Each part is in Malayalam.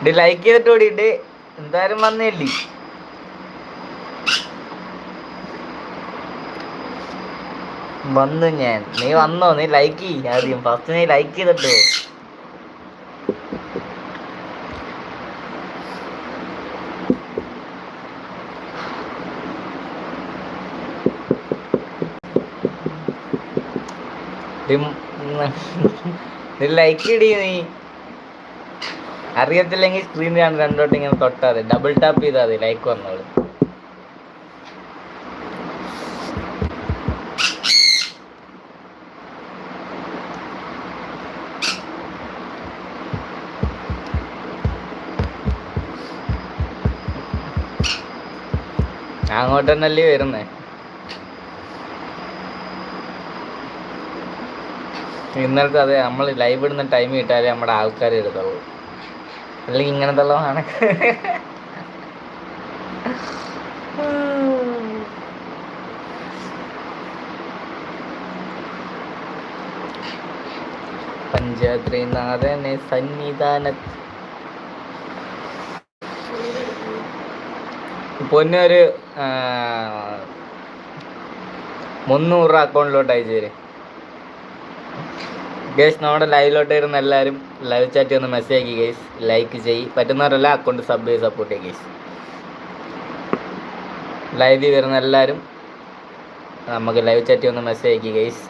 ഇത് ലൈക്ക് ചെയ്തിട്ട് ഓടിയിട്ട് എന്തായാലും വന്നില്ലേ വന്നു ഞാൻ നീ വന്നോ നീ ലൈക്ക് ചെയ്യ ആദ്യം ഫസ്റ്റ് നീ ലൈക്ക് ചെയ്തിട്ട്. ലൈക്ക് ഇടി നീ അറിയത്തില്ലെങ്കിൽ സ്ക്രീനിൽ ആണ് രണ്ടോട്ട് ഇങ്ങനെ തൊട്ടാൽ ഡബിൾ ടാപ്പ് ചെയ്താൽ മതി ലൈക്ക് വന്നോളൂ. അങ്ങോട്ട് തന്നെയല്ലേ വരുന്നേ? ഇന്നലത്തെ അതെ നമ്മൾ ലൈവ് ഇടുന്ന ടൈം കിട്ടാലേ നമ്മുടെ ആൾക്കാർ എടുത്തുള്ളൂ അല്ലെങ്കിൽ ഇങ്ങനത്തെ ഉള്ളതാണ് പഞ്ചാദ്രിനാഥനെ സന്നിധാനത്ത് പൊന്നൊരു മുന്നൂറ് അക്കൗണ്ടിലോട്ട് അയച്ചു തരും ഗേസ് നമ്മുടെ ലൈവിലോട്ട് വരുന്ന എല്ലാവരും ലൈവ് ചാറ്റ് ഒന്ന് മെസ്സേജ് ആക്കി ഗേസ് ലൈക്ക് ചെയ്യ്. പറ്റുന്നവരെല്ലാം അക്കൗണ്ട് സബ് ചെയ്ത് സപ്പോർട്ട് ചെയ്യുക ഗേസ് ലൈവിൽ വരുന്ന എല്ലാവരും നമുക്ക് ലൈവ് ചാറ്റ് ഒന്ന് മെസ്സേജ് ആക്കി ഗേസ്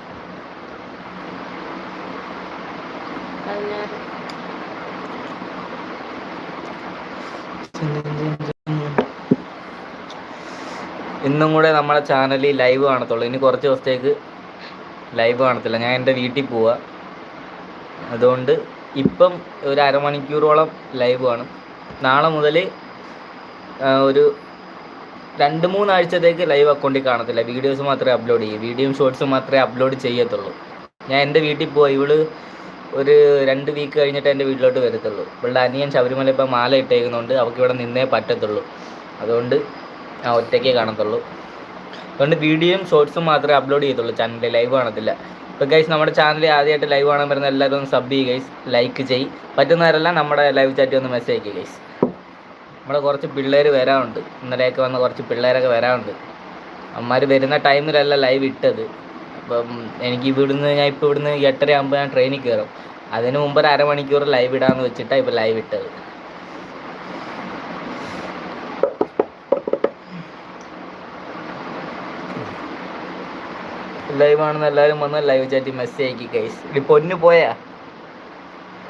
ഇന്നും കൂടെ നമ്മുടെ ചാനലിൽ ലൈവ് കാണത്തുള്ളൂ. ഇനി കുറച്ച് ദിവസത്തേക്ക് ലൈവ് കാണത്തില്ല. ഞാൻ എന്റെ വീട്ടിൽ പോവാ. അതുകൊണ്ട് ഇപ്പം ഒരു അരമണിക്കൂറോളം ലൈവ് കാണും. നാളെ മുതൽ ഒരു രണ്ട് മൂന്നാഴ്ചത്തേക്ക് ലൈവ് അക്കൗണ്ടിൽ കാണത്തില്ല. വീഡിയോസ് മാത്രമേ അപ്ലോഡ് ചെയ്യൂ. വീഡിയോയും ഷോർട്സും മാത്രമേ അപ്ലോഡ് ചെയ്യത്തുള്ളൂ. ഞാൻ എന്റെ വീട്ടിൽ പോയി ഇവൾ ഒരു രണ്ട് വീക്ക് കഴിഞ്ഞിട്ട് എന്റെ വീട്ടിലോട്ട് വരത്തുള്ളൂ. ഇവളുടെ അനിയൻ ശബരിമല ഇപ്പം മാല ഇട്ടേക്കുന്നതുകൊണ്ട് അവൾക്ക് ഇവിടെ നിന്നേ പറ്റത്തുള്ളൂ. അതുകൊണ്ട് ഞാൻ ഒറ്റയ്ക്കേ കാണത്തുള്ളൂ. അതുകൊണ്ട് വീഡിയോയും ഷോർട്സും മാത്രമേ അപ്ലോഡ് ചെയ്യത്തുള്ളൂ. ചാനലിൽ ലൈവ് കാണത്തില്ല. ഇപ്പോൾ ഗൈസ് നമ്മുടെ ചാനലിൽ ആദ്യമായിട്ട് ലൈവ് കാണാൻ വരുന്ന എല്ലാവരും ഒന്ന് സബ് ചെയ്യുക ഗൈസ് ലൈക്ക് ചെയ് പറ്റുന്നവരെല്ലാം നമ്മുടെ ലൈവ് ചാറ്റ് ഒന്ന് മെസ്സേജ് അയക്കുക ഗൈസ് നമ്മുടെ കുറച്ച് പിള്ളേർ വരാറുണ്ട്. ഇന്നലെയൊക്കെ വന്ന കുറച്ച് പിള്ളേരൊക്കെ വരാറുണ്ട്. അമ്മമാർ വരുന്ന ടൈമിലല്ല ലൈവ് ഇട്ടത്. അപ്പം എനിക്ക് ഇവിടുന്ന് ഞാൻ ഇപ്പോൾ ഇവിടുന്ന് എട്ടര ആകുമ്പോൾ ഞാൻ ട്രെയിനിൽ കയറും അതിന് മുമ്പ് ഒരു അരമണിക്കൂർ ലൈവ് ഇടാമെന്ന് വെച്ചിട്ടാണ് ഇപ്പോൾ ലൈവ് ഇട്ടത്. ലൈവ് ആണെന്ന് എല്ലാവരും വന്ന് ലൈവ് ചാറ്റി മെസ്സേജ് അയക്കി കൈസ് ഇനി പൊന്നു പോയാ?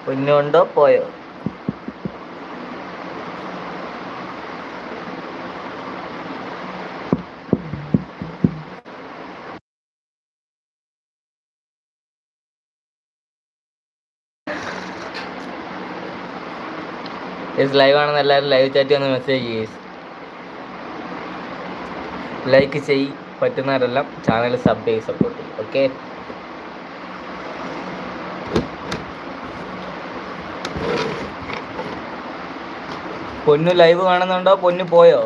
പൊന്നുണ്ടോ പോയോ? ലൈവ് ആണെന്ന് എല്ലാവരും ലൈവ് ചാറ്റി വന്ന് മെസ്സേജ് ചെയ്യേസ് ലൈക്ക് ചെയ് പറ്റുന്നവരെല്ലാം ചാനൽ സബ് ചെയ്ത് സപ്പോർട്ട് ചെയ്യും. ഓക്കെ പൊന്നു ലൈവ് കാണുന്നുണ്ടോ? പൊന്നു പോയോ?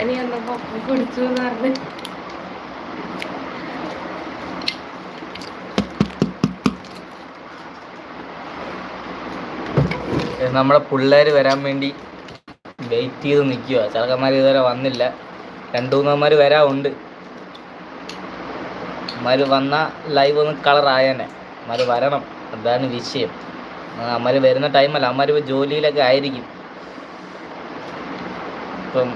എനിക്ക് വന്നപ്പോ കുടിച്ചു എന്ന് പറഞ്ഞു. ഏ, നമ്മുടെ പിള്ളേർ വരാൻ വേണ്ടി വെയിറ്റ് ചെയ്ത് നിൽക്കുക ചെറുക്കന്മാർ ഇതുവരെ വന്നില്ല. രണ്ടു മൂന്നന്മാർ വരാറുണ്ട് അമ്മര് വന്ന ലൈവ് ഒന്ന് കളറായനെ അമ്മര് വരണം. അതാണ് വിഷയം. അമ്മര് വരുന്ന ടൈമല്ല അമ്മര് ഇപ്പോൾ ജോലിയിലൊക്കെ ആയിരിക്കും. ഇപ്പം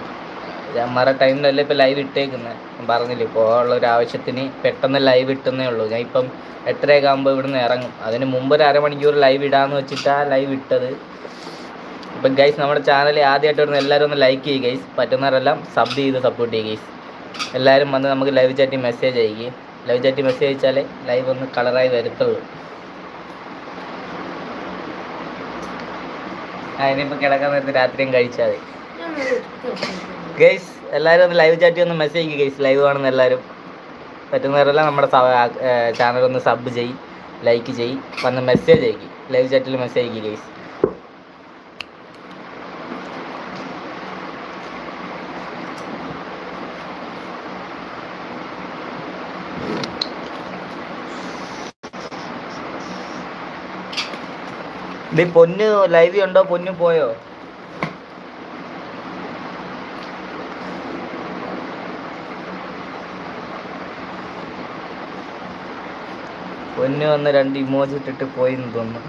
അമ്മമാരുടെ ടൈമിലല്ലേ ഇപ്പം ലൈവ് ഇട്ടേക്കുന്നത് പറഞ്ഞില്ല ഇപ്പോൾ ഉള്ള ഒരു ആവശ്യത്തിന് പെട്ടെന്ന് ലൈവ് ഇട്ടുന്നേ ഉള്ളൂ. ഞാൻ ഇപ്പം എട്ടരയൊക്കെ ആകുമ്പോൾ ഇവിടുന്ന് ഇറങ്ങും. അതിന് മുമ്പ് ഒരു അരമണിക്കൂർ ലൈവ് ഇടാന്ന് വെച്ചിട്ടാണ് ലൈവ് ഇട്ടത്. ഇപ്പം ഗൈസ് നമ്മുടെ ചാനൽ ആദ്യമായിട്ട് വരുന്ന എല്ലാവരും ഒന്ന് ലൈക്ക് ചെയ്യുക ഗൈസ് പറ്റുന്നവരെല്ലാം സബ് ചെയ്ത് സപ്പോർട്ട് ചെയ്യുക ഗൈസ് എല്ലാവരും വന്ന് നമുക്ക് ലൈവ് ചാറ്റി മെസ്സേജ് അയക്കുക ലൈവ് ചാറ്റി മെസ്സേജ് അയച്ചാലേ ലൈവ് ഒന്ന് കളറായി വരത്തുള്ളൂ. ആ ഇനിയിപ്പോൾ കിടക്കാൻ നേരത്തെ രാത്രിയും കഴിച്ചാൽ മതി. ഗൈസ് എല്ലാവരും ഒന്ന് ലൈവ് ചാറ്റി ഒന്ന് മെസ്സേജ് ചെയ്യുക ഗൈസ് ലൈവ് കാണുന്ന എല്ലാവരും. പറ്റുന്നവരെല്ലാം നമ്മുടെ ചാനൽ ഒന്ന് സബ് ചെയ്യ് ലൈക്ക് ചെയ്യ് വന്ന് മെസ്സേജ് അയക്കി. ലൈവ് ചാറ്റിൽ മെസ്സേജ് അയക്കി ഗൈസ് പൊന്ന് ലൈവ് ഉണ്ടോ? പൊന്നു പോയോ? പൊന്നു വന്ന് രണ്ട് ഇമോജി ഇട്ടിട്ട് പോയി എന്ന് തോന്നുന്നു.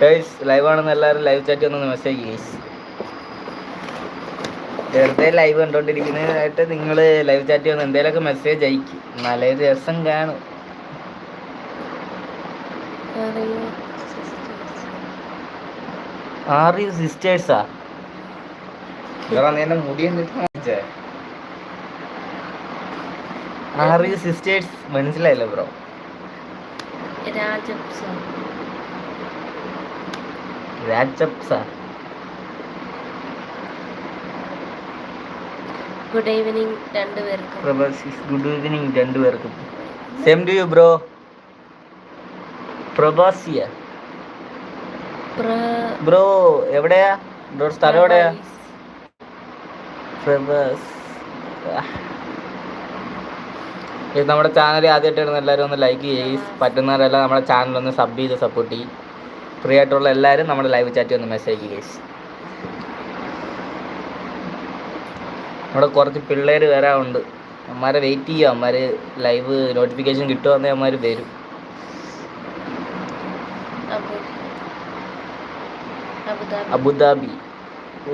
ഗൈസ് ലൈവ് ആണെന്ന് എല്ലാവരും ലൈവ് ചാറ്റ് ഒന്ന് മെസ്സേജ് ഗൈസ് വെറുതെ ലൈവ് കണ്ടോണ്ടിരിക്കുന്നതായിട്ട് നിങ്ങൾ ലൈവ് ചാറ്റ് വന്ന് എന്തെങ്കിലുമൊക്കെ മെസ്സേജ് അയക്കും. നല്ല രസം കാണും അറിയോ യു സിസ്റ്റേഴ്സാ? യു സിസ്റ്റേഴ്സ് മനസ്സിലായില്ല ബ്രോ? രാജപ്സ. ഗുഡ് ഈവനിങ് രണ്ടുപേർക്കും പ്രഭാസിസ് ഗുഡ് ഈവനിങ് രണ്ടുപേർക്കും സെയിം ടു യു ബ്രോ. പ്രഭാസിയ. പ്ര- ബ്രോ എവിടെയാ? ബ്രോ സ്ഥലം എവിടെയാ? നമ്മുടെ ചാനൽ ആദ്യമായിട്ടാണ് എല്ലാവരും ഒന്ന് ലൈക്ക് ചെയ്യും. പറ്റുന്നവരെല്ലാം നമ്മുടെ ചാനൽ ഒന്ന് സബ് ചെയ്ത് സപ്പോർട്ട് ചെയ്യും. ഫ്രീ ആയിട്ടുള്ള എല്ലാവരും നമ്മുടെ ലൈവ് ചാറ്റ് ഒന്ന് മെസ്സേജ് ചെയ്യേസ് നമ്മുടെ കുറച്ച് പിള്ളേർ വരാറുണ്ട് അമ്മമാരെ വെയിറ്റ് ചെയ്യുക അമ്മമാർ ലൈവ് നോട്ടിഫിക്കേഷൻ കിട്ടുമെന്നേ അമ്മമാർ വരും. അബുദാബി. ഓ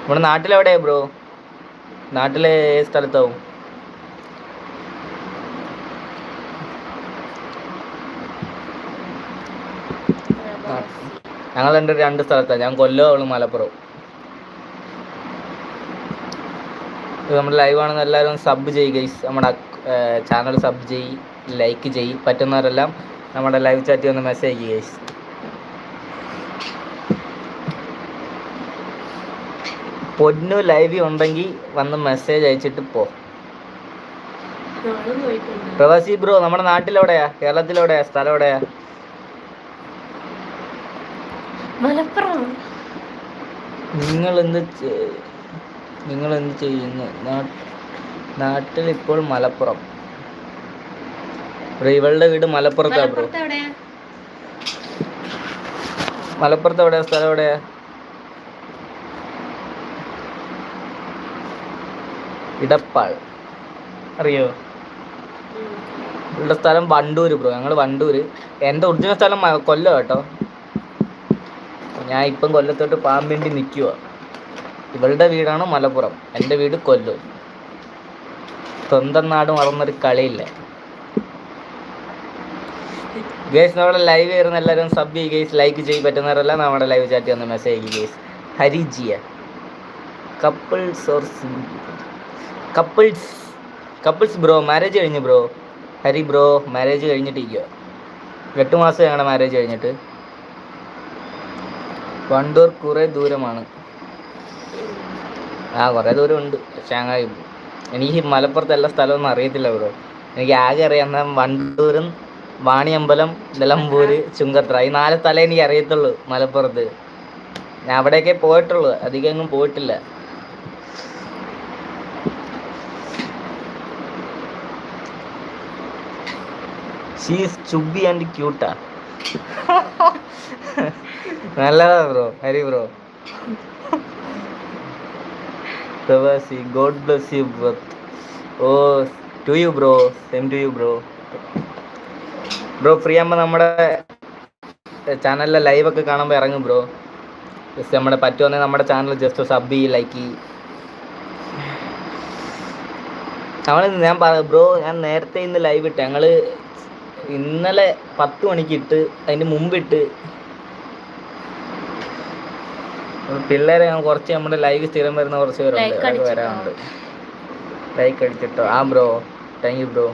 നമ്മുടെ നാട്ടിലെവിടെയാ ബ്രോ? നാട്ടിലെ ഏത് സ്ഥലത്താവും? ഞങ്ങൾ രണ്ട് രണ്ട് സ്ഥലത്താണ് ഞാൻ കൊല്ലം അവൾ മലപ്പുറം ഇത് നമ്മുടെ ലൈവ് ആണെന്ന് എല്ലാവരും സബ് ചെയ് ഗൈസ് നമ്മുടെ ചാനൽ സബ് ചെയ്യ് ലൈക്ക് ചെയ്യ്. പറ്റുന്നവരെല്ലാം നമ്മുടെ ലൈവ് ചാറ്റിൽ ഒന്ന് മെസ്സേജ് ചെയ്യ് പൊന്നു ലൈവ് ഉണ്ടെങ്കിൽ വന്ന് മെസ്സേജ് അയച്ചിട്ട് പോ. പ്രവാസി ബ്രോ നമ്മുടെ നാട്ടിലെവിടെയാ? കേരളത്തിലെവിടെയാ? സ്ഥലം എവിടെയാ മലപ്പുറം. നിങ്ങൾ എന്ത് നിങ്ങൾ എന്ത് ചെയ്യുന്നു നാട്ടിൽ ഇപ്പോൾ മലപ്പുറം. ബ്രോ ഇവളുടെ വീട് മലപ്പുറത്താ ബ്രോ. മലപ്പുറത്ത് എവിടെയാ സ്ഥലം എവിടെയാ ഇടപ്പാൾ. അറിയോ? ഉള്ള സ്ഥലം വണ്ടൂര് ബ്രോ. ഞങ്ങൾ വണ്ടൂര്. എന്റെ ഒറിജിനൽ സ്ഥലം കൊല്ലം കേട്ടോ ഞാൻ ഇപ്പം കൊല്ലത്തോട്ട് പോകാൻ വേണ്ടി നിൽക്കുക ഇവളുടെ വീടാണ് മലപ്പുറം. എന്റെ വീട് കൊല്ലം സ്വന്തം നാട് മറന്നൊരു കളിയില്ല. ഗേസ് നമ്മുടെ ലൈവ് വരുന്ന എല്ലാവരും സബ് ചെയ്യും ഗേസ് ലൈക്ക് ചെയ്യും. പറ്റുന്നവരെല്ലാം നമ്മുടെ ലൈവ് ചാറ്റ് വന്ന് message guys ഹരിജിയ. Couples or couples couples bro marriage കഴിഞ്ഞു ബ്രോ ഹരി ബ്രോ മാരേജ് കഴിഞ്ഞിട്ടിരിക്കുക എട്ട് മാസം ഞങ്ങളുടെ മാരേജ് കഴിഞ്ഞിട്ട്. വണ്ടൂർ കുറേ ദൂരമാണ്. ആ കുറേ ദൂരമുണ്ട്. പക്ഷേ ഞങ്ങൾ എനിക്ക് മലപ്പുറത്ത് എല്ലാ സ്ഥലമൊന്നും അറിയത്തില്ല ബ്രോ എനിക്ക് ആകെ അറിയാവുന്ന വണ്ടൂരും വാണിയമ്പലം നിലമ്പൂര് ചുങ്കത്ര. ഈ നാല് സ്ഥലം എനിക്ക് അറിയത്തുള്ളൂ മലപ്പുറത്ത്. ഞാൻ അവിടെയൊക്കെ പോയിട്ടുള്ളൂ. അധികം എങ്ങും പോയിട്ടില്ല. ഷീസ് ചുബി ആൻഡ് ക്യൂട്ടാ നല്ലതാ ബ്രോ ഹരി ബ്രോ പ്രവാസി God bless you both oh to you bro same to you bro bro free ആകുമ്പോൾ നമ്മുടെ ചാനലിലെ ലൈവ് ഒക്കെ കാണുമ്പോൾ ഇറങ്ങും ബ്രോ ജസ്റ്റ് നമ്മുടെ പറ്റുമെങ്കിൽ നമ്മുടെ ചാനൽ ജസ്റ്റ് സബ് ചെയ്യ് ലൈക്ക് ചെയ്യ്. ഞാൻ ബ്രോ ഞാൻ നേരത്തെ ഇന്ന് ലൈവ് ഇട്ട്. ഞങ്ങൾ ഇന്നലെ പത്ത് മണിക്ക് ഇട്ട് അതിന് മുമ്പ് ഇട്ട് പിള്ളേരെ ഞാൻ കുറച്ച് നമ്മുടെ ലൈവ് സ്ഥിരം വരുന്ന കുറച്ച് പേരുണ്ട്? വരാറുണ്ട് ലൈക്ക് അടിച്ചിട്ടോ? ആ ബ്രോ. Thank you bro.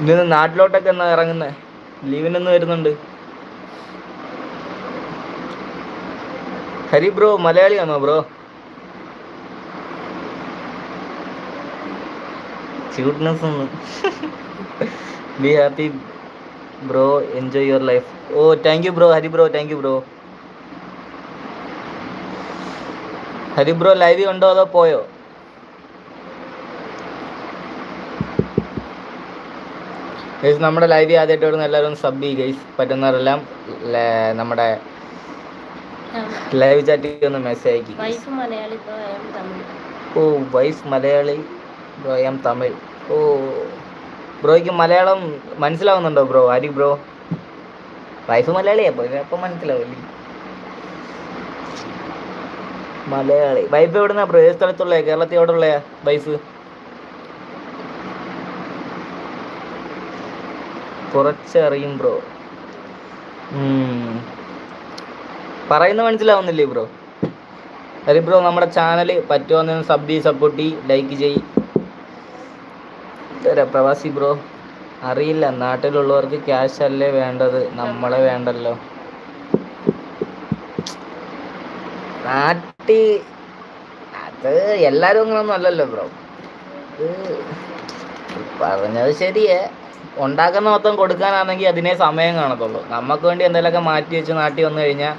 ഇന്ന് നാട്ടിലോട്ടൊക്കെ എന്നാ ഇറങ്ങുന്നത് ലീവിനൊന്നും വരുന്നുണ്ട്. ഹരി ബ്രോ മലയാളിയാണോ ബ്രോ? ക്യൂട്ട്നെസ് ഒന്ന് be happy bro enjoy your life oh thank you bro Hari bro thank you bro Hari bro live ഉണ്ടോ അതോ പോയോ? ഗൈസ് നമ്മുടെ ലൈവ് ആദ്യമായിട്ട് വരുന്ന എല്ലാവരും സബ് ചെയ്യും ഗൈസ് പറ്റുന്നവരെല്ലാം നമ്മുടെ ലൈവ് ചാറ്റിൽ ഒന്ന് മെസ്സേജ് അയക്കി ഓ wife Malayali I am Tamil oh ബ്രോയ്ക്ക് Malayalam മനസ്സിലാവുന്നുണ്ടോ ബ്രോ? ആരി ബ്രോ? വൈഫ് മലയാളിയാ അപ്പം മനസ്സിലാവില്ലേ? മലയാളി. വൈഫ് എവിടുന്നാ ബ്രോ? ഏത് സ്ഥലത്തുള്ള കേരളത്തിൽ എവിടെ ഉള്ള വൈഫ്? കുറച്ചറിയും ബ്രോ. പറയുന്ന മനസ്സിലാവുന്നില്ലേ ബ്രോ? ഹരി ബ്രോ നമ്മുടെ ചാനൽ പറ്റുമെന്ന് സബ് ചെയ്ത് സപ്പോർട്ട് ചെയ്യ് ലൈക്ക് ചെയ് ഇതര പ്രവാസി ബ്രോ അറിയില്ല. നാട്ടിലുള്ളവർക്ക് ക്യാഷ് അല്ലേ വേണ്ടത്? നമ്മളെ വേണ്ടല്ലോ. നാട്ടി അത് എല്ലാരും അങ്ങനൊന്നും അല്ലല്ലോ ബ്രോ. പറഞ്ഞത് ശരിയേ. ഉണ്ടാക്കുന്ന മൊത്തം കൊടുക്കാനാണെങ്കിൽ അതിനെ സമയം കാണത്തുള്ളൂ. നമുക്ക് വേണ്ടി എന്തെങ്കിലുമൊക്കെ മാറ്റി വെച്ച് നാട്ടി വന്നു കഴിഞ്ഞാൽ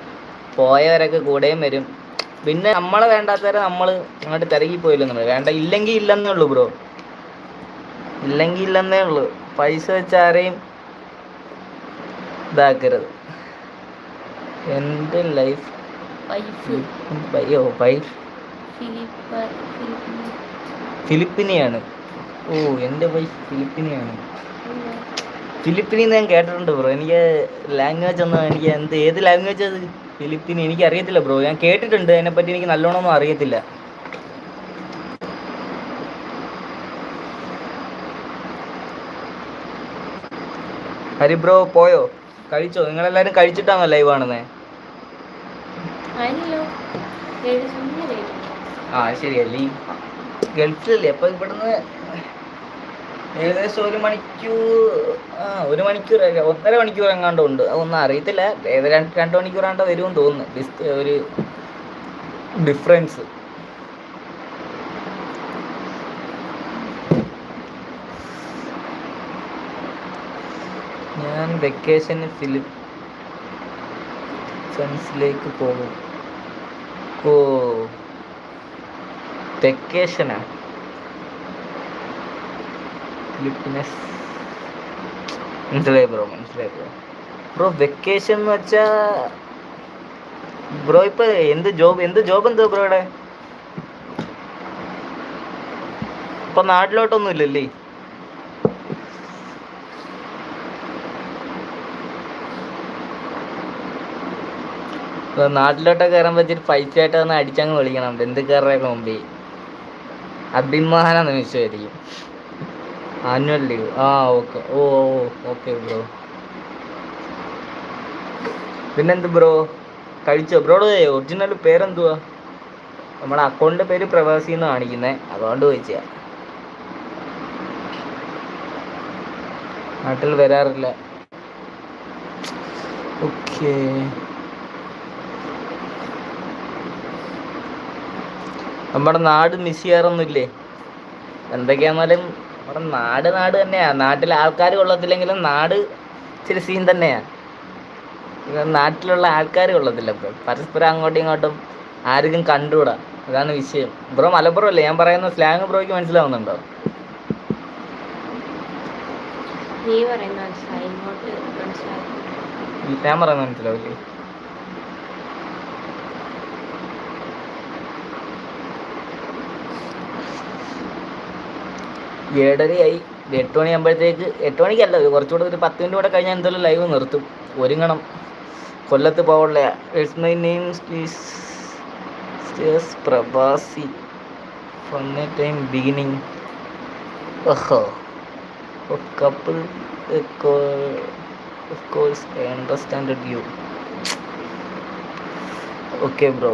പോയവരൊക്കെ കൂടെയും വരും. പിന്നെ നമ്മളെ വേണ്ടാത്തവരെ നമ്മൾ അങ്ങോട്ട് തിരക്കി പോയില്ലെന്നുള്ളൂ വേണ്ട ഇല്ലെങ്കിൽ ഇല്ലെന്നേ ഉള്ളൂ ബ്രോ. ഇല്ലെങ്കിൽ ഇല്ലെന്നേ ഉള്ളൂ. പൈസ വെച്ച് ആരെയും ഇതാക്കരുത്. എന്റെ ലൈഫ് അയ്യോ വൈഫ് ഫിലിപ്പിനിയാണ്. ഓ എന്റെ വൈഫ് ഫിലിപ്പിനിയാണ്. ഫിലിപ്പിനി ഞാൻ കേട്ടിട്ടുണ്ട് ബ്രോ എനിക്ക് ലാംഗ്വേജ് ഒന്നും എനിക്ക് എന്ത് ഏത് ലാംഗ്വേജ് അത് ഫിലിപ്പിനി? എനിക്ക് അറിയത്തില്ല ബ്രോ ഞാൻ കേട്ടിട്ടുണ്ട്. അതിനെപ്പറ്റി എനിക്ക് നല്ലോണം ഒന്നും അറിയത്തില്ല. ഹരി ബ്രോ പോയോ? കഴിച്ചോ? നിങ്ങൾ നിങ്ങളെല്ലാരും കഴിച്ചിട്ടാണോ ലൈവ് ആണെന്നേ ആ ശരിയല്ലേ ഗൾഫിലല്ലേ? അപ്പൊ ഇവിടുന്ന് ഏകദേശം ഒരു മണിക്കൂർ ആ ഒരു മണിക്കൂർ ഒന്നര മണിക്കൂർ എങ്ങാണ്ട് ഉണ്ട്. അതൊന്നും അറിയത്തില്ല. ഏത് രണ്ട് രണ്ട് മണിക്കൂറാണ്ട് വരുമെന്ന് തോന്നുന്നു. ഡിസ് ഒരു ഡിഫറൻസ് ഞാൻ വെക്കേഷന് ഫിലിപ്പീൻസിലേക്ക് പോകും. ഓ വെക്കേഷനാ ഫിലിപ്പീനസ്. മനസ്സിലായി ബ്രോ മനസ്സിലായി ബ്രോ ബ്രോ വെക്കേഷൻ എന്ന് വെച്ചാൽ ബ്രോ ഇപ്പൊ എന്ത് ജോബ് എന്ത് ജോബ് എന്തോ ബ്രോയുടെ ഇപ്പൊ നാട്ടിലോട്ടൊന്നും ഇല്ലല്ലേ നാട്ടിലോട്ടൊക്കെ കയറാൻ വെച്ചിട്ട് ഫൈറ്റ് ആയിട്ട് ഒന്ന് അടിച്ചങ്ങ് വിളിക്കണം എന്ത് കയറിയ മുമ്പിൽ അഭിമാന നിമിഷമായിരിക്കും ആനുവൽ ലീവ്. ആ okay. Oh oh okay bro. പിന്നെന്ത് ബ്രോ? കഴിച്ചോ? ബ്രോയുടെ ഒറിജിനൽ പേരെന്തുവാ? നമ്മുടെ അക്കൗണ്ടിന്റെ പേര് പ്രവാസി എന്ന് കാണിക്കുന്നത് അതുകൊണ്ട് ചോദിച്ചാ നാട്ടിൽ വരാറില്ല. ഓക്കേ. നമ്മുടെ നാട് മിസ് ചെയ്യാറൊന്നുമില്ലേ എന്തൊക്കെയാന്നാലും നമ്മുടെ നാട് നാട് തന്നെയാണ് നാട്ടിലെ ആൾക്കാർ കൊള്ളത്തില്ലെങ്കിലും നാട് ഇച്ചിരി സീൻ തന്നെയാണ് നാട്ടിലുള്ള ആൾക്കാർ കൊള്ളത്തില്ല. ബ്രോ പരസ്പരം അങ്ങോട്ടും ഇങ്ങോട്ടും ആർക്കും കണ്ടുകൂടാ? അതാണ് വിഷയം. ബ്രോ മലപ്പുറം അല്ലേ? ഞാൻ പറയുന്ന സ്ലാങ് ബ്രോയ്ക്ക് മനസ്സിലാവുന്നുണ്ടോ? ഞാൻ പറയുന്നത് മനസ്സിലാവില്ലേ? ഏഴരയായി. എട്ട് മണിയാകുമ്പോഴത്തേക്ക് എട്ട് മണിക്കല്ല കുറച്ചുകൂടെ ഒരു പത്ത് മിനിറ്റ് കൂടെ കഴിഞ്ഞാൽ എന്തായാലും ലൈവ് നിർത്തും. ഒരുങ്ങണം. കൊല്ലത്ത് പോവുള്ള ഇറ്റ്സ് മൈ നെയിം സ്റ്റീസ് പ്രഭാസി ഫ്രം ടൈം ബിഗിനിങ് ഓഹോ. Couple of course I understand you okay bro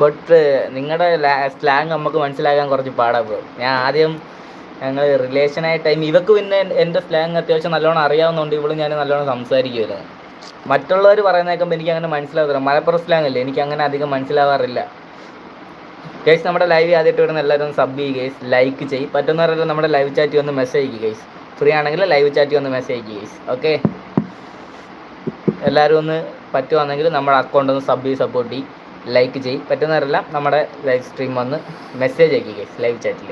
but നിങ്ങളുടെ സ്ലാങ് നമുക്ക് മനസ്സിലാക്കാൻ കുറച്ച് പാടാ ബ്രോ ഞാൻ ആദ്യം ഞങ്ങൾ റിലേഷനായ ടൈം ഇവക്ക് പിന്നെ എൻ- എന്റെ സ്ലാങ് അത്യാവശ്യം നല്ലോണം അറിയാവുന്നതുകൊണ്ട് ഇവളും ഞാൻ നല്ലോണം സംസാരിക്കുമായിരുന്നു മറ്റുള്ളവർ പറയുന്ന കേൾക്കുമ്പോൾ എനിക്ക് അങ്ങനെ മനസ്സിലാവില്ല മലപ്പുറം സ്ലാങ് അല്ലേ? എനിക്ക് അങ്ങനെ അധികം മനസ്സിലാവാറില്ല. ഗൈസ് നമ്മുടെ ലൈവ് ആദ്യമായിട്ട് വരുന്ന എല്ലാവരും സബ് ചെയ്യുക ഗൈസ് ലൈക്ക് ചെയ്യും. പറ്റുന്നവരെല്ലാം നമ്മുടെ ലൈവ് ചാറ്റ് ഒന്ന് മെസ്സേജ് അയക്കുക ഗൈസ് ഫ്രീ ആണെങ്കിൽ ലൈവ് ചാറ്റ് ഒന്ന് മെസ്സേജ് അയക്കുക ഗൈസ് ഓക്കെ എല്ലാവരും ഒന്ന് പറ്റുവാണെങ്കിൽ നമ്മുടെ അക്കൗണ്ട് ഒന്ന് സബ് ചെയ്ത് സപ്പോർട്ട് ചെയ്യും. ലൈക്ക് ചെയ്യും. പറ്റുന്നവരെല്ലാം നമ്മുടെ ലൈവ് സ്ട്രീം വന്ന് മെസ്സേജ് അയക്കുക ഗൈസ് ലൈവ് ചാറ്റിൽ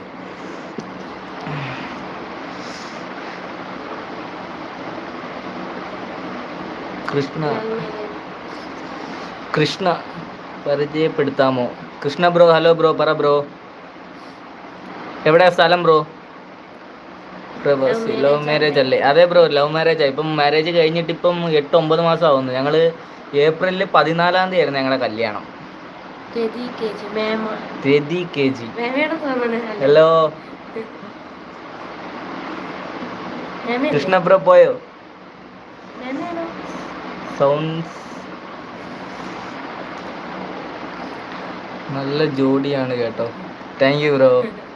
കൃഷ്ണ. കൃഷ്ണ പരിചയപ്പെടുത്താമോ? കൃഷ്ണ ബ്രോ ഹലോ ബ്രോ പറ ബ്രോ എവിടെയാ സ്ഥലം ബ്രോ ലവ് മാരേജ് അല്ലേ? അതെ ബ്രോ ലവ് മാരേജ് ആയി ഇപ്പം മാരേജ് കഴിഞ്ഞിട്ട് ഇപ്പം എട്ട് ഒമ്പത് മാസം ആവുന്നു. ഞങ്ങൾ ഏപ്രിലിൽ പതിനാലാം തീയതി ആയിരുന്നു ഞങ്ങളുടെ കല്യാണം. Rathi K G hello. Krishna bro പോയോ? സൗണ്ട്സ്. നല്ല ജോഡിയാണ് കേട്ടോ. താങ്ക് യു ബ്രോ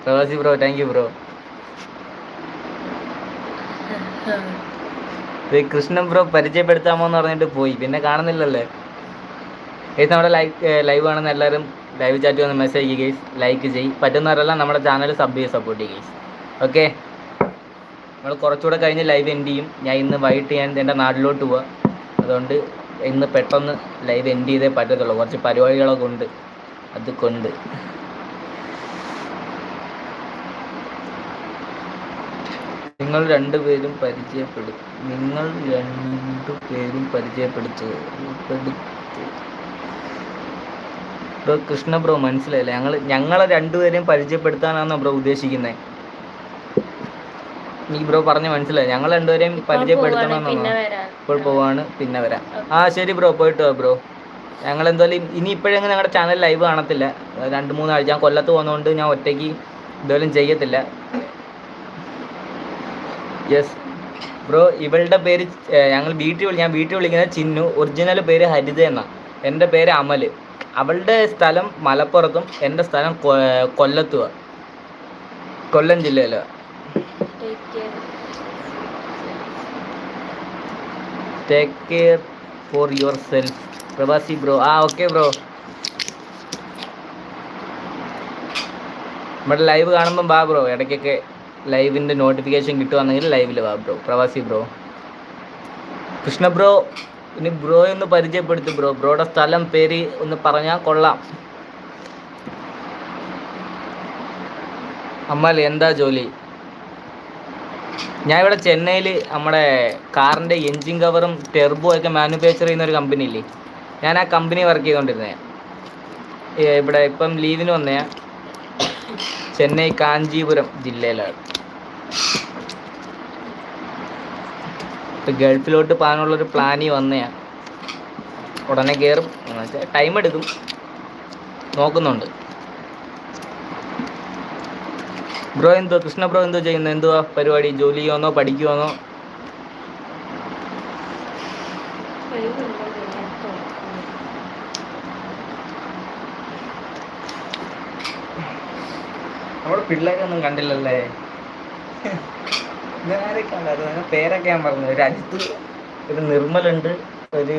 പ്രവാസി bro thank you bro Krishnan bro പരിചയപ്പെടുത്താമോ എന്ന് പറഞ്ഞിട്ട് പോയി. പിന്നെ കാണുന്നില്ലല്ലേ? ഗൈസ് നമ്മുടെ ലൈക്ക് ലൈവ് ആണെന്ന് എല്ലാവരും ലൈവ് ചാറ്റ് വന്ന് മെസ്സേജ് ചെയ്യുക ഗൈസ്. ലൈക്ക് ചെയ്യും. പറ്റുന്നവരെല്ലാം നമ്മുടെ ചാനൽ സബ് ചെയ്ത് സപ്പോർട്ട് ചെയ്യുക ഓക്കെ നമ്മൾ കുറച്ചുകൂടെ കഴിഞ്ഞ് ലൈവ് എൻഡ് ചെയ്യും. ഞാൻ ഇന്ന് വൈകിട്ട് ഞാൻ എന്റെ നാട്ടിലോട്ട് പോവാം. അതുകൊണ്ട് ഇന്ന് പെട്ടെന്ന് ലൈവ് എൻഡ് ചെയ്തേ പറ്റത്തുള്ളൂ. കുറച്ച് പരിപാടികളൊക്കെ ഉണ്ട്. അത് കൊണ്ട് നിങ്ങൾ രണ്ടുപേരും പരിചയപ്പെടും നിങ്ങൾ രണ്ടുപേരും പരിചയപ്പെടുത്തു പെടുത്തു ബ്രോ കൃഷ്ണ ബ്രോ മനസ്സിലായില്ല? ഞങ്ങൾ ഞങ്ങളെ രണ്ടുപേരെയും പരിചയപ്പെടുത്താനാണ് ബ്രോ ഉദ്ദേശിക്കുന്നത് നീ ബ്രോ പറഞ്ഞ മനസ്സിലായി? ഞങ്ങൾ രണ്ടുപേരെയും പരിചയപ്പെടുത്തണമെന്നാണ് ഇപ്പോൾ പോവാണ് പിന്നെ വരാം. ആ ശരി ബ്രോ പോയിട്ട് വാ ബ്രോ. ഞങ്ങൾ എന്തായാലും ഇനി ഇപ്പോഴെങ്കിലും ഞങ്ങളുടെ ചാനൽ ലൈവ് കാണത്തില്ല. രണ്ട് മൂന്നാഴ്ച ഞാൻ കൊല്ലത്ത് പോകുന്നതുകൊണ്ട് ഞാൻ ഒറ്റയ്ക്ക് എന്തായാലും ചെയ്യത്തില്ല. യെസ് ബ്രോ ഇവളുടെ പേര് ഞങ്ങൾ വീട്ടിൽ വിളി ഞാൻ വീട്ടിൽ വിളിക്കുന്നത് ചിന്നു. ഒറിജിനൽ പേര് ഹരിത എന്നാണ് എന്റെ പേര് അമൽ അവളുടെ സ്ഥലം മലപ്പുറത്തും എന്റെ സ്ഥലം കൊല്ലത്തുവ. കൊല്ലം ജില്ലയിൽ. Take care for yourself പ്രവാസി ബ്രോ ആ ഓക്കെ ബ്രോ നമ്മുടെ ലൈവ് കാണുമ്പം വാ ബ്രോ ഇടയ്ക്കൊക്കെ ലൈവിന്റെ നോട്ടിഫിക്കേഷൻ കിട്ടുവാണെങ്കിൽ ലൈവിൽ വാ ബ്രോ പ്രവാസി ബ്രോ കൃഷ്ണ ബ്രോ ഇനി ബ്രോ ഒന്ന് പരിചയപ്പെടുത്തു ബ്രോ. ബ്രോയുടെ സ്ഥലം പേര് ഒന്ന് പറഞ്ഞാൽ കൊള്ളാം. അമ്മാൽ എന്താ ജോലി? ഞാൻ ഇവിടെ ചെന്നൈയിൽ നമ്മുടെ കാറിന്റെ എൻജിൻ കവറും ടെർബോ ഒക്കെ മാനുഫാക്ചർ ചെയ്യുന്ന ഒരു കമ്പനി ഇല്ലേ? ഞാൻ ആ കമ്പനി വർക്ക് ചെയ്തുകൊണ്ടിരുന്നത് ഇവിടെ ഇപ്പം ലീവിന് വന്നേ ചെന്നൈ കാഞ്ചീപുരം ജില്ലയിലാണ്. ഇപ്പം ഗൾഫിലോട്ട് പോകാനുള്ളൊരു പ്ലാനിൽ വന്നതാണ് ഉടനെ കയറും എന്ന് വെച്ചാൽ ടൈം എടുക്കും. നോക്കുന്നുണ്ട്. ബ്രോ എന്തോ കൃഷ്ണ ബ്രോ എന്തോ ചെയ്യുന്നത് എന്തുവാ പരിപാടി? ജോലി ചെയ്യുമെന്നോ പഠിക്കുമെന്നോ? നമ്മുടെ പിള്ളേരൊന്നും കണ്ടില്ലല്ലേ? ഇതാരെ ഉണ്ടായിരുന്നു പേരൊക്കെ ഞാൻ പറഞ്ഞു. ഒരു അജിത്ത് ഒരു നിർമ്മലുണ്ട് ഒരു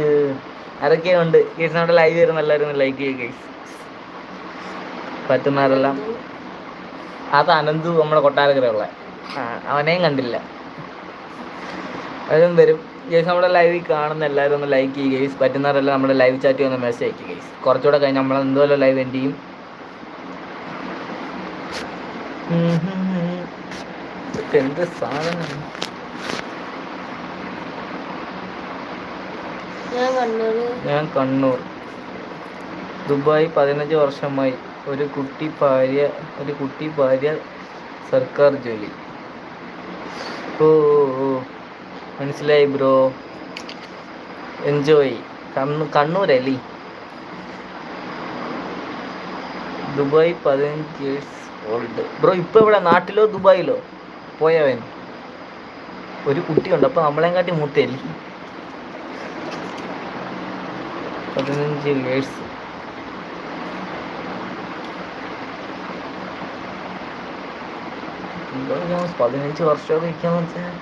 ആരൊക്കെ ഉണ്ട് കേസ് നമ്മുടെ ലൈവ് വരുന്ന എല്ലാവരും ലൈക്ക് ചെയ്യുക കേസ് പറ്റുന്നവരെല്ലാം. അത് അനന്തു നമ്മുടെ കൊട്ടാരക്കരയുള്ള അവനെയും കണ്ടില്ല. അവരും വരും. ഗേസ് നമ്മുടെ ലൈവിൽ കാണുന്ന എല്ലാവരും ഒന്ന് ലൈക്ക് ചെയ്യുക ഗേസ്. പറ്റുന്നവരെല്ലാം നമ്മുടെ ലൈവ് ചാറ്റ് ഒന്ന് മെസ്സേജ് അയക്കുക ഗേസ്. കുറച്ചുകൂടെ കഴിഞ്ഞ് നമ്മൾ എന്തുപോലെ ലൈവ് എൻഡ് ചെയ്യും. ഇതൊക്കെ എന്ത് സാധനമാണ് ഞാൻ കണ്ണൂർ. ദുബായ് പതിനഞ്ച് വർഷമായി. ഒരു കുട്ടി ഭാര്യ ഒരു കുട്ടി ഭാര്യ സർക്കാർ ജോലി. ഓ. മനസ്സിലായി ബ്രോ? എൻജോയ്. കണ്ണു കണ്ണൂരല്ലേ? ദുബായ് പതിനഞ്ച് ഇയേഴ്സ് ഓൾഡ് ബ്രോ ഇപ്പൊ ഇവിടെ നാട്ടിലോ ദുബായിലോ? പോയവൻ. ഒരു കുട്ടിയുണ്ട് അപ്പൊ നമ്മളെയും കാട്ടി മൂത്തല്ലേ പതിനഞ്ച് ഇയേഴ്സ് പതിനഞ്ച് വർഷം ഇരിക്കാന്ന് വെച്ചാൽ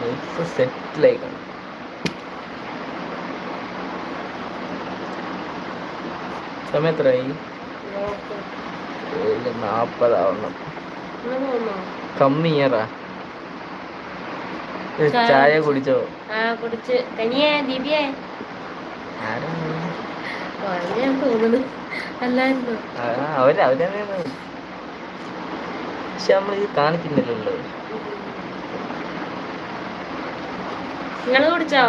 ലൈഫ് സെറ്റിലായിക്കണം സമയത്രായി നോക്ക്. ഏഴ് നാപ്പതാവണം ഇന്ന് പോന്നോ? കമ്മി ഇയറാ ഏ, ചായ കുടിച്ചോ. ആ കുടിച്ച്. കനിയേ ദിവ്യേ ആരാണ് ഞാൻ തോന്നുന്നു. അല്ലായിരുന്നോ. ആ, അവർ അവരാണ് പക്ഷെ നമ്മൾ ഇത് കാണിക്കുന്നില്ലല്ലോ. നിങ്ങൾ കുടിച്ചോ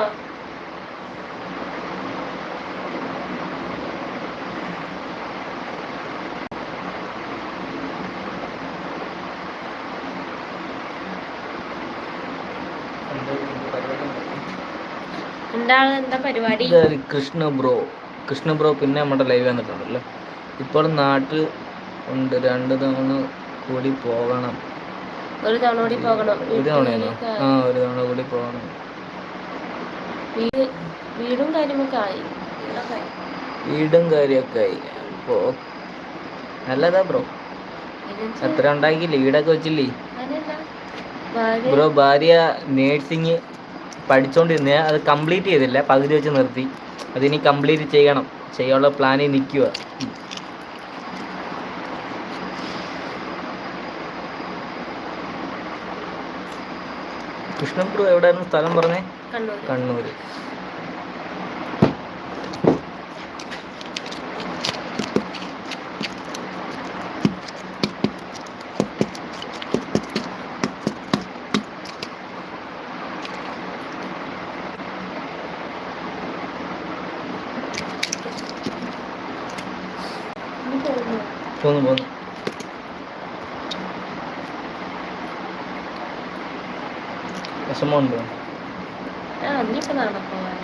എന്താണ് എന്താ പരിപാടി ഇതൊരു കൃഷ്ണ ബ്രോ. കൃഷ്ണ ബ്രോ പിന്നെ നമ്മുടെ ലൈവ് വന്നിട്ടുണ്ടല്ലോ? ഇപ്പോൾ നാട്ടിൽ ഉണ്ട്. രണ്ട് തവണ കൂടി പോകണം. ഒരു തവണ കൂടി പോകണം. ഒരു തവണയാണോ? ആ ഒരു തവണ കൂടി പോകണം. വീട് കാര്യമൊക്കെ ആയി. വീടും കാര്യമൊക്കെ ആയി. അപ്പോൾ നല്ലതാ ബ്രോ. അത്ര എത്ര ഉണ്ടാക്കിയില്ലേ? വീടൊക്കെ വെച്ചില്ലേ? ബ്രോ ഭാര്യ നേഴ്സിങ് പഠിച്ചോണ്ടിരുന്ന അത് കംപ്ലീറ്റ് ചെയ്തില്ല പകുതി വെച്ച് നിർത്തി. അതിനി കംപ്ലീറ്റ് ചെയ്യണം. ചെയ്യാനുള്ള പ്ലാൻ നിൽക്കുക കൃഷ്ണൻ ബ്രോ എവിടെയായിരുന്നു സ്ഥലം പറഞ്ഞേ? കണ്ണൂർ കണ്ണൂർ പോന്നു പോന്നു വിഷമമുണ്ടോ ആ ഇനിയിപ്പോ നാളെ പോവാൻ ഏ നാളെ പറ്റും എടാ ഞായറാഴ്ച കഴിഞ്ഞ് ഞങ്ങൾ പോവാം ശരിയാ ഞായറാഴ്ച കഴിഞ്ഞ് ഞങ്ങൾ പോവാം.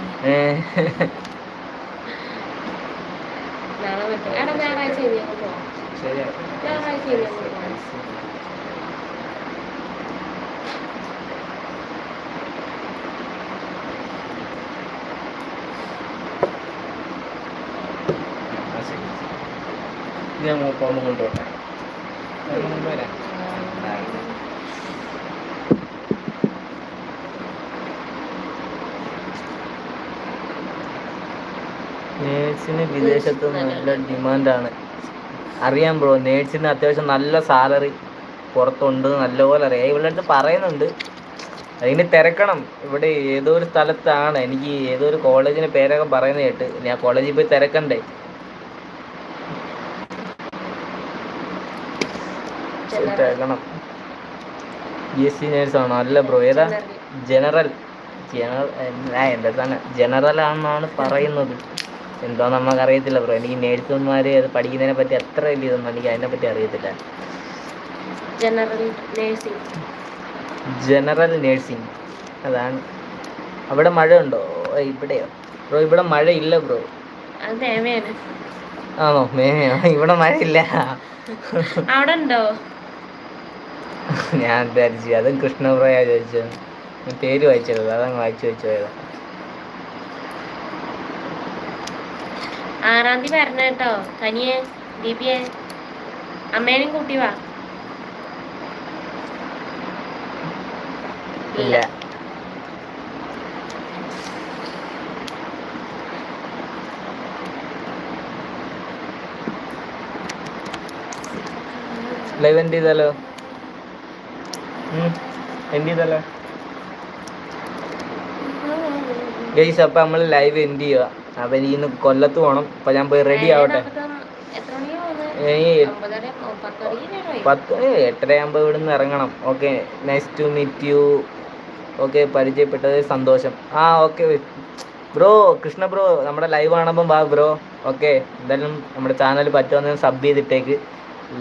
ഞാൻ പോകുമ്പോൾ കൊണ്ടുപോട്ടെ. ഞാൻ നേഴ്സിന് വിദേശത്ത് നല്ല ഡിമാൻഡാണ്. അറിയാം ബ്രോ നേഴ്സിന് അത്യാവശ്യം നല്ല സാലറി പുറത്തുണ്ട് നല്ലപോലെ അറിയാം. ഇവളുടെ അടുത്ത് പറയുന്നുണ്ട്. അതിന് തിരക്കണം. ഇവിടെ ഏതോ ഒരു സ്ഥലത്താണ്? എനിക്ക് ഏതോ ഒരു കോളേജിന് പേരൊക്കെ പറയുന്നത് കേട്ട് ഞാൻ കോളേജിൽ പോയി തിരക്കണ്ടേ? തിരക്കണം. ബി എസ് സി നേഴ്സാണോ അല്ല ബ്രോ ഏതാ? ജനറൽ ജനറൽ എന്താ എന്റെ തന്നെ ജനറൽ ആണെന്നാണ് പറയുന്നത്. എന്തോ നമുക്ക് അറിയത്തില്ല ബ്രോ എനിക്ക് നേഴ്സുമാർ അത് പഠിക്കുന്നതിനെ പറ്റി അത്ര വലിയ ഇതൊന്നും എനിക്ക് അതിനെ പറ്റി അറിയത്തില്ല. ജനറൽ നേഴ്സിംഗ് ജനറൽ നേഴ്സിംഗ് അതാണ്. അവിടെ മഴ ഉണ്ടോ ഇവിടെയോ? ബ്രോ ഇവിടെ മഴ ഇല്ല ബ്രോ ആണോ? മേമയാണോ ഇവിടെ മഴ ഇല്ല അവിടെ ഉണ്ടോ ഞാൻ വിചാരിച്ചു. അതും കൃഷ്ണപ്രയാ ചോദിച്ചത്. ഞാൻ പേര് വായിച്ചത്. അതങ്ങ് വായിച്ചു വെച്ചു പോയതാ. ആറാം തീയതി വരണ കേട്ടോ. തനിയെ ദീപിയെ. അമ്മേനും കൂട്ടി വാ. ഇല്ല. ലൈവ് എൻഡ് ചെയ്താലോ? എൻഡ് ചെയ്താലോ? ഗൈസ് അപ്പം നമ്മൾ ലൈവ് എൻഡ് ചെയ്യുക അപ്പം എനിക്ക് ഇന്ന് കൊല്ലത്ത് പോകണം അപ്പം ഞാൻ പോയി റെഡി ആവട്ടെ. പത്ത് എട്ടരയാകുമ്പോൾ ഇവിടെ നിന്ന് ഇറങ്ങണം. Okay. Nice to meet you okay പരിചയപ്പെട്ടത് സന്തോഷം. ആ ഓക്കെ. ബ്രോ കൃഷ്ണ ബ്രോ നമ്മുടെ ലൈവ് കാണുമ്പം വാ ബ്രോ. ഓക്കെ. എന്തായാലും നമ്മുടെ ചാനൽ പറ്റുമെന്ന് സബ് ചെയ്തിട്ടേക്ക്.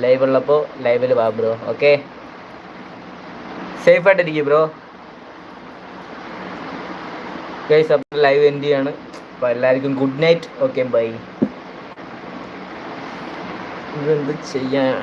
ലൈവ് ഉള്ളപ്പോൾ ലൈവിൽ വാ ബ്രോ. ഓക്കെ. സേഫ് ആയിട്ടിരിക്കും ബ്രോ. ഗൈസ് അപ്പോൾ ലൈവ് എൻഡ് ചെയ്യാണ്. അപ്പോൾ എല്ലാവർക്കും ഗുഡ് നൈറ്റ് ഓക്കെ ബൈ ഇതെന്ത് ചെയ്യാൻ